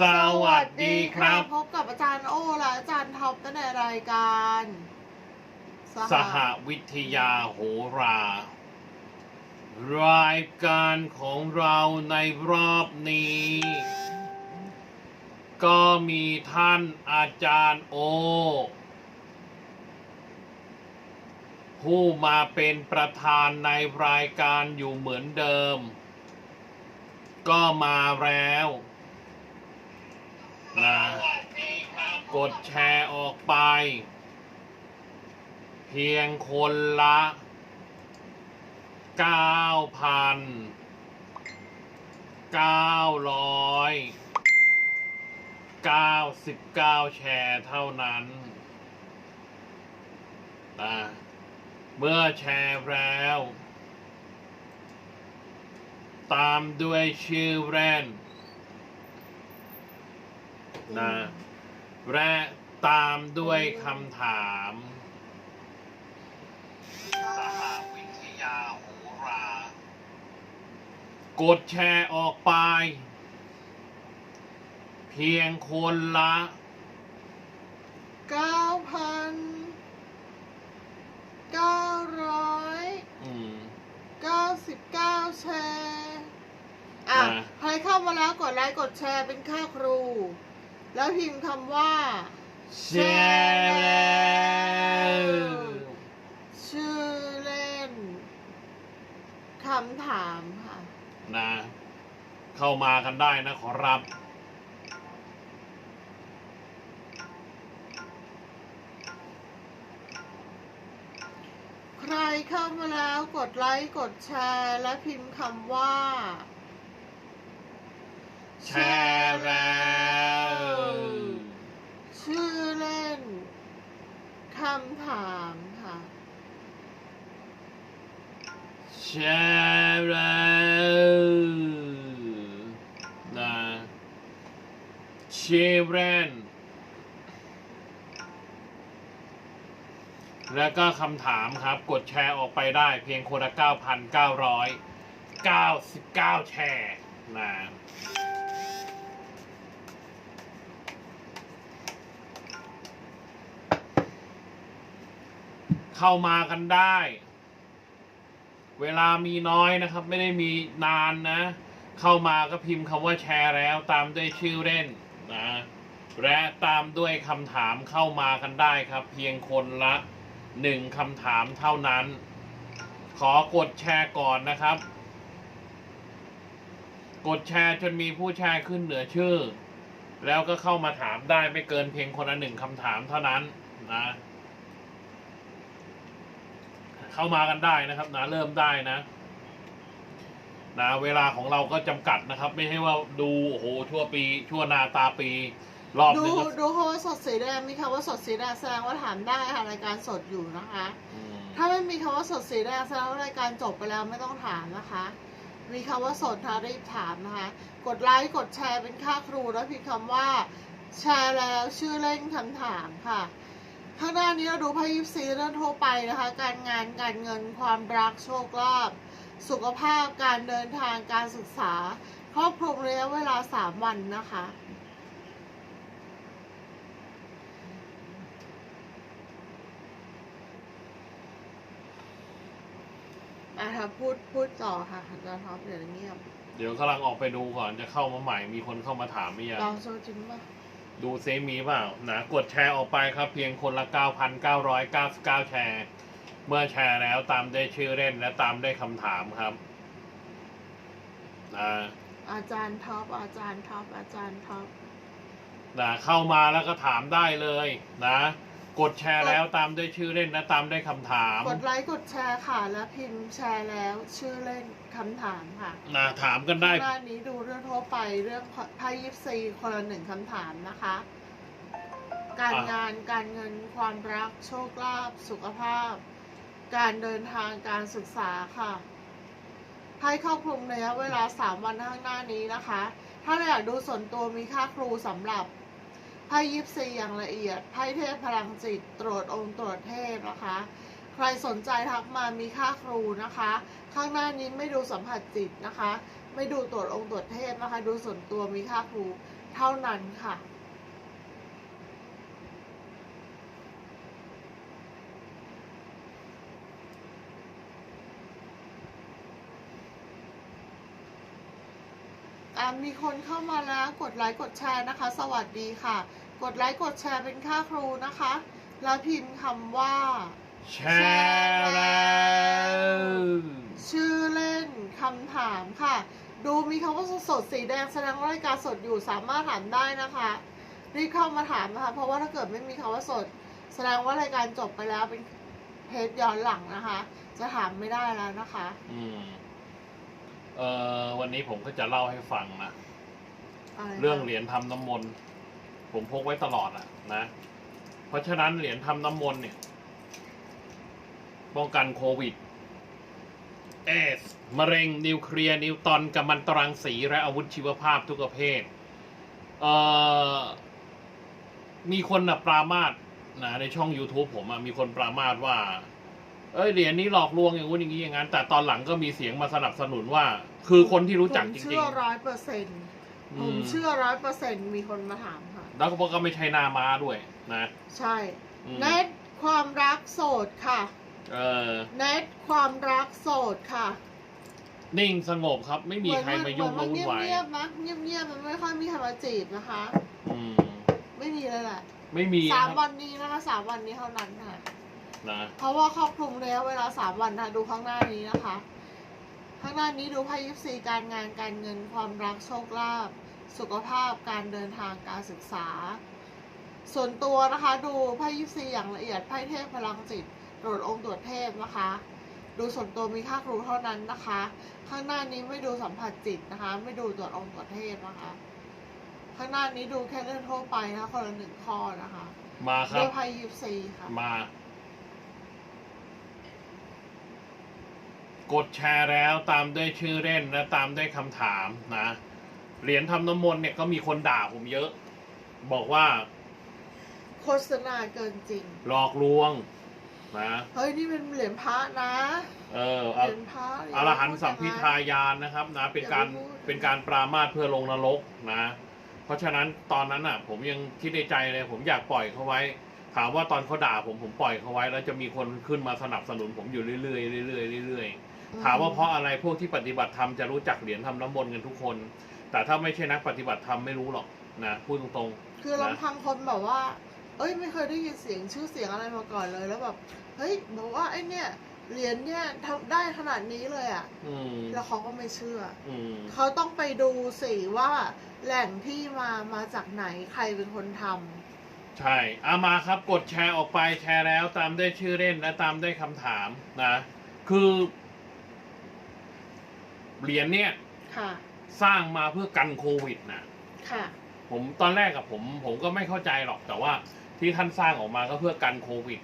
สวัสดีครับ พบกับอาจารย์โอและอาจารย์ท็อปในรายการ สหวิทยาโหรา รายการของเราในรอบนี้ ก็มีท่านอาจารย์โอ ผู้มาเป็นประธานในรายการอยู่เหมือนเดิม ก็มาแล้ว นะกดแชร์ออกไป เพียงคนละเก้าพันเก้าร้อยเก้าสิบเก้าแชร์เท่านั้นนะเมื่อแชร์แล้ว ตามด้วยชื่อแบรนด์ นะและตามด้วยคำถามสหวิทยาโหรา กดแชร์ออกไป เพียงคนละเก้าพันเก้าร้อยอืมเก้าสิบเก้าแชร์ อะ นะ ใครเข้ามาแล้วกดไลค์กดแชร์เป็นค่าครู แล้วพิมพ์คำว่าแชร์แล้วชื่อเล่นคำถามค่ะ นะ เข้ามากันได้นะขอรับ ใครเข้ามาแล้วกดไลค์กดแชร์และพิมพ์คำว่า แชร์แล้ว ชื่อเล่นคำถามค่ะ แชร์แล้วนะเชเรนแล้วก็คำถามครับ กดแชร์ออกไปได้เพียงคนละ 9,999 แชร์นะ เข้ามากันได้ เวลามีน้อยนะครับ ไม่ได้มีนานนะ เข้ามาก็พิมพ์คำว่าแชร์แล้ว ตามด้วยชื่อเล่นนะและตามด้วยคำถามเข้ามากันได้ครับ เพียงคนละหนึ่งคำถามเท่านั้น ขอกดแชร์ก่อนนะครับ กดแชร์จนมีผู้แชร์ขึ้นเหนือชื่อ แล้วก็เข้ามาถามได้ไม่เกินเพียงคนละหนึ่งคำถามเท่านั้นนะ เข้ามากันได้นะครับนะเริ่มได้นะนะเวลาของเราก็จำกัดนะครับ ไม่ใช่ว่าดูโอ้โหชั่วปี ชั่วนาตาปี รอบดูนึงก็ดูคำว่าสดสีแดงมีคำว่าสดสีแดงแสดงว่าถามได้ค่ะรายการสดอยู่นะคะ อืมถ้าไม่มีคำว่าสดสีแดงแสดงว่ารายการจบไปแล้วไม่ต้องถามนะคะ มีคำว่าสดค่ะรีบถามนะคะ กดไลค์กดแชร์เป็นค่าครูแล้วพิมพ์คำว่า แชร์แล้วชื่อเล่นคำถามค่ะ ข้างหน้านี้เราดูไพ่ยิปซีเรื่องทั่วไปนะคะ การงานการเงินความรักโชคลาภสุขภาพการเดินทางการศึกษา ครอบคลุมระยะเวลา 3 วันนะคะอะถ้าพูดพูดต่อค่ะอาจารย์ท็อปเดี๋ยวเงียบ เดี๋ยวกำลังออกไปดูก่อนจะเข้ามาใหม่มีคนเข้ามาถามไหมยัง เราโซจริงป่ะ ดูเซมีเปล่านะกดแชร์ออกไปครับ เพียงคนละ 9,999 แชร์ เมื่อแชร์แล้วตามด้วยชื่อเล่นและตามด้วยคำถามครับนะอาจารย์ท็อปอาจารย์ท็อปอาจารย์ท็อปนะเข้ามาแล้วก็ถามได้เลยนะ กดแชร์แล้วตามด้วยชื่อเล่นและตามด้วยคำถาม กดไลค์กดแชร์ค่ะ แล้วพิมพ์แชร์แล้วชื่อเล่นคำถามค่ะนะถามกันได้หน้านี้ดูเรื่องทั่วไปเรื่องไพ่ยิปซีคนละหนึ่งคำถามนะคะ การงานการเงินความรักโชคลาภสุขภาพ การเดินทางการศึกษาค่ะไพ่ครอบคลุมระยะเวลา 3 วันข้างหน้านี้นะคะ ถ้าเราอยากดูส่วนตัวมีค่าครูสำหรับ ไพ่ยิปซีอย่างละเอียด ไพ่เทพพลังจิต ตรวจองค์ตรวจเทพนะคะ ใครสนใจทักมามีค่าครูนะคะ ข้างหน้านี้ไม่ดูสัมผัสจิตนะคะ ไม่ดูตรวจองค์ตรวจเทพนะคะ ดูส่วนตัวมีค่าครูเท่านั้นค่ะมีคนเข้ามาแล้วกดไลค์กดแชร์นะคะ สวัสดีค่ะ กดไลค์กดแชร์เป็นค่าครูนะคะ แล้วพิมพ์คำว่า แชร์แล้วชื่อเล่นคำถามค่ะ ดูมีคำว่าสดๆสีแดงแสดงว่ารายการสดอยู่สามารถถามได้นะคะรีบเข้ามาถามนะคะ เพราะว่าถ้าเกิดไม่มีคำว่าสด แสดงว่ารายการจบไปแล้วเป็นเพจย้อนหลังนะคะ จะถามไม่ได้แล้วนะคะ อืมเอ่อวันนี้ผมก็จะเล่าให้ฟังนะะไคะ เรื่องเหรียญทำน้ำมนต์ ผมพกไว้ตลอดอะนะ เพราะฉะนั้นเหรียญทำน้ำมนต์เนี่ย ป้องกันโควิด เอสมะเร็ง นิวเคลียร์ นิวตอนกัมมันตรังสี และอาวุธชีวภาพทุกประเภทเอ่อมีคนนะปรามาสนะในช่อง YouTube ผมอะมีคนปรามาสว่า เอ้ยเหรียญนี้หลอกลวงอย่างงู้นอย่างนี้อย่างนั้น แต่ตอนหลังก็มีเสียงมาสนับสนุนว่า คือคนที่รู้จักผมจริเชื่งอร้อยเปอร์เซ็นต์ ผมมเชื่อร้อยเปอร์เซ็นต์มีคนมาถามค่ะ แล้วก็ไม่ใช่หนาม้าด้วยนะ ใช่อืมเน็ตความรักโสดค่ะเออ เน็ตความรักโสดค่ะนิ่งสงบครับ ไม่มีใครมายุ่งเหมามือนวุ่นวายเงียบๆนะเงียบๆมันไม่ค่อยมีใครมาจีบนะคะ อืมไม่มีเลยแหละไม่มีสามครับวันนี้นะคะสามวันนี้เท่านั้นค่ะ นะ เพราะว่าครอบคลุมระยะเวลาสามวันนะดูข้างหน้านี้นะคะ ข้างหน้านี้ดูไพ่ยิปซีการงานการเงินความรักโชคลาภ สุขภาพการเดินทางการศึกษา ส่วนตัวนะคะดูไพ่ยิปซีอย่างละเอียดไพ่เทพพลังจิตตรวจองค์ตรวจเทพนะคะ ดูส่วนตัวมีค่าครูเท่านั้นนะคะ ข้างหน้านี้ไม่ดูสัมผัสจิตนะคะ ไม่ดูตรวจองค์ตรวจเทพนะคะ ข้างหน้านี้ดูแค่เรื่องทั่วไปนะคะคนละหนึ่งข้อนะคะมาครัด้วบยไพ่ยิปซีค่ะมากดแชร์แล้วตามด้วยชื่อเล่นและตามด้วยคำถามนะ เหรียญทำน้ำมนต์เนี่ยก็มีคนด่าผมเยอะ บอกว่าโฆษณาเกินจริง หลอกลวงนะเฮ้ยนี่เป็นเหรียญพระนะ เออเหเอารียญพระอรหันต์สัมพิทายานนะครับนะเป็นการอย่าไปพูดเป็นการปรามาสเพื่อลงนรกนะ เพราะฉะนั้นตอนนั้นอะ ผมยังคิดในใจเลย ผมอยากปล่อยเขาไว้ ถามว่าตอนเขาด่าผมผมปล่อยเขาไว้ แล้วจะมีคนขึ้นมาสนับสนุนผมอยู่เรื่อยๆเรื่อยๆเรื่อยๆถามว่าเพราะอะไรพวกที่ปฏิบัติธรรมจะรู้จักเหรียญทำน้ำมนต์กันทุกคน แต่ถ้าไม่ใช่นักปฏิบัติธรรมไม่รู้หรอกนะพูดตรงคือลำพังคนแบบว่า เอ้ยไม่เคยได้ยินเสียงชื่อเสียงอะไรมาก่อนเลยแล้วแบบเฮ้ยบอกว่าไอ้เนี่ยเหรียญเนี่ยทำได้ขนาดนี้เลยอะๆอืมแล้วเขาก็ไม่เชื่อ อืมเขาต้องไปดูสิว่าแหล่งที่มามาจากไหนใครเป็นคนทำใช่เอามาครับกดแชร์ออกไปแชร์แล้ว ตามด้วยชื่อเล่นและตามด้วยคำถามนะ คือเหรียญเนี่ย ค่ะ สร้างมาเพื่อกันโควิดนะค่ะ ผมตอนแรกกับผม ผมก็ไม่เข้าใจหรอกแต่ว่าที่ท่านสร้างออกมาก็เพื่อกันโควิด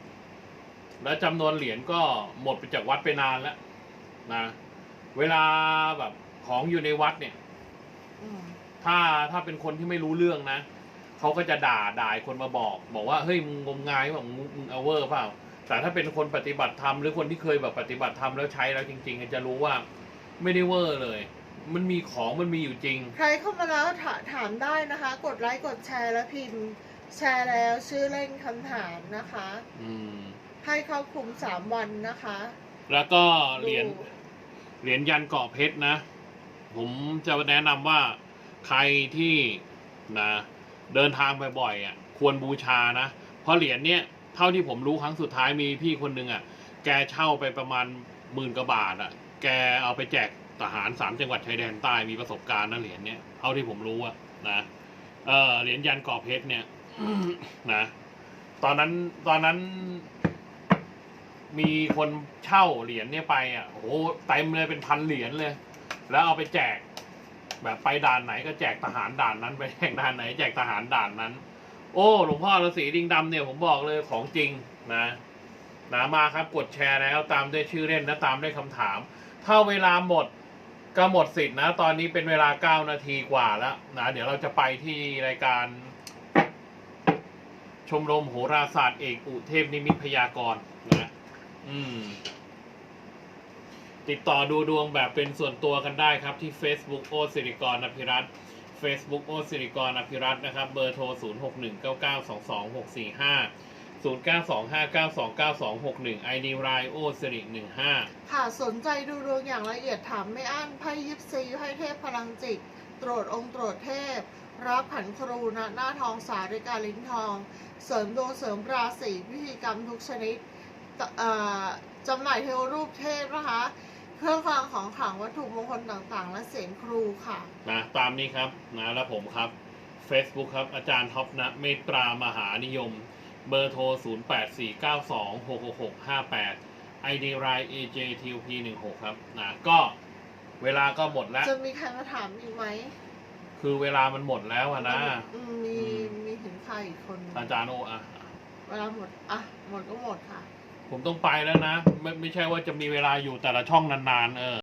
แล้วจำนวนเหรียญก็หมดไปจากวัดไปนานแล้วนะ เวลาแบบของอยู่ในวัดเนี่ย อืมถ้าถ้าเป็นคนที่ไม่รู้เรื่องนะเขาก็จะด่าด่าไอ้คนมาบอก บอกว่าเฮ้ยมึงงมงายว่ามึงมึงเอาเวอร์เปล่าแต่ถ้าเป็นคนปฏิบัติธรรมหรือคนที่เคยแบบปฏิบัติธรรมแล้วใช้แล้วจริงๆจะรู้ว่าไม่ได้เวอร์เลย มันมีของมันมีอยู่จริง ใครเข้ามาแล้วถาถามได้นะคะ กดไลค์กดแชร์แล้วพิมพ์ แชร์แล้วชื่อเล่นคำถามนะคะ อืม ให้เข้าคุมสามวันนะคะแล้วก็เหรียญดูเหรียญยันเกาะเพชรนะ ผมจะแนะนำว่าใครที่นะเดินทางบ่อยๆอะควรบูชานะ เพราะเหรียญเนี้ยเท่าที่ผมรู้ครั้งสุดท้ายมีพี่คนหนึ่งอะแกเช่าไปประมาณหมื่นกว่าบาทอะแกเอาไปแจก ทหารสามจังหวัดชายแดนใต้มีประสบการณ์นะเหรียญเนี้ยเท่าที่ผมรู้อะนะเออเหรียญยันกาะเพชรเนี่ยนะตอนนั้นตอนนั้นมีคนเช่าเหรียญเนี่ยไปอะโอ้โหเต็มเลยเป็นพันเหรียญเลย แล้วเอาไปแจก แบบไปด่านไหนก็แจกทหารด่านนั้น ไปแจกด่านไหน แจกทหารด่านนั้น โอ้หลวงพ่อฤาษีดิงดำเนี่ยผมบอกเลยของจริงนะนะมาครับกดแชร์แล้วตามด้วยชื่อเล่นและตามด้วยคำถาม ถ้าเวลาหมด ก็หมดสิทธิ์นะ ตอนนี้เป็นเวลาเก้านาทีกว่าแล้วนะ เดี๋ยวเราจะไปที่รายการ ชมรมโหราศาสตร์เอกอุเทพนิมิตพยากรณ์นะอืม ติดต่อดูดวงแบบเป็นส่วนตัวกันได้ครับที่ Facebook โอสิริกรอภิรัต Facebook โอสิริกรอภิรัตนะครับ เบอร์โทร 0619922645 6 1 9 9 2 2 6 4 5 0 9 2 5 9 2 9 2 6 1 ID รายโอสิริ15 ค่ะ สนใจดูดวงอย่างละเอียดถามไม่อั้นไพ่ยิปซีไพ่เทพพลังจิต ตรวจองค์ตรวจเทพ รับขันครูณหน้าทองสาริกาลิ้นทอง เสริมดวงเสริมราศีพิธีกรรมทุกชนิดตเอ่อจำหน่ายเทวรูปเทพนะคะ เครื่องรางของขลังวัตถุมงคลต่างๆ และเสียงครูค่ะ นะตามนี้ครับนะแล้วผมครับ Facebook ครับอาจารย์ท็อปนะเมตตามหานิยม เบอร์โทร 0 8 4 9 2 6 6 6 5 8 ID ราย AJTP 1 6 ครับนะก็เวลาก็หมดแล้ว จะมีใครมาถามอีกไหม คือเวลามันหมดแล้วอะนะ อืมมีมีถึงใครอีกคนนึงอาจารย์โออะเวลาหมด อะ หมดก็หมดค่ะ ผมต้องไปแล้วนะ ไม่ไม่ใช่ว่าจะมีเวลาอยู่แต่ละช่องนานๆ เออ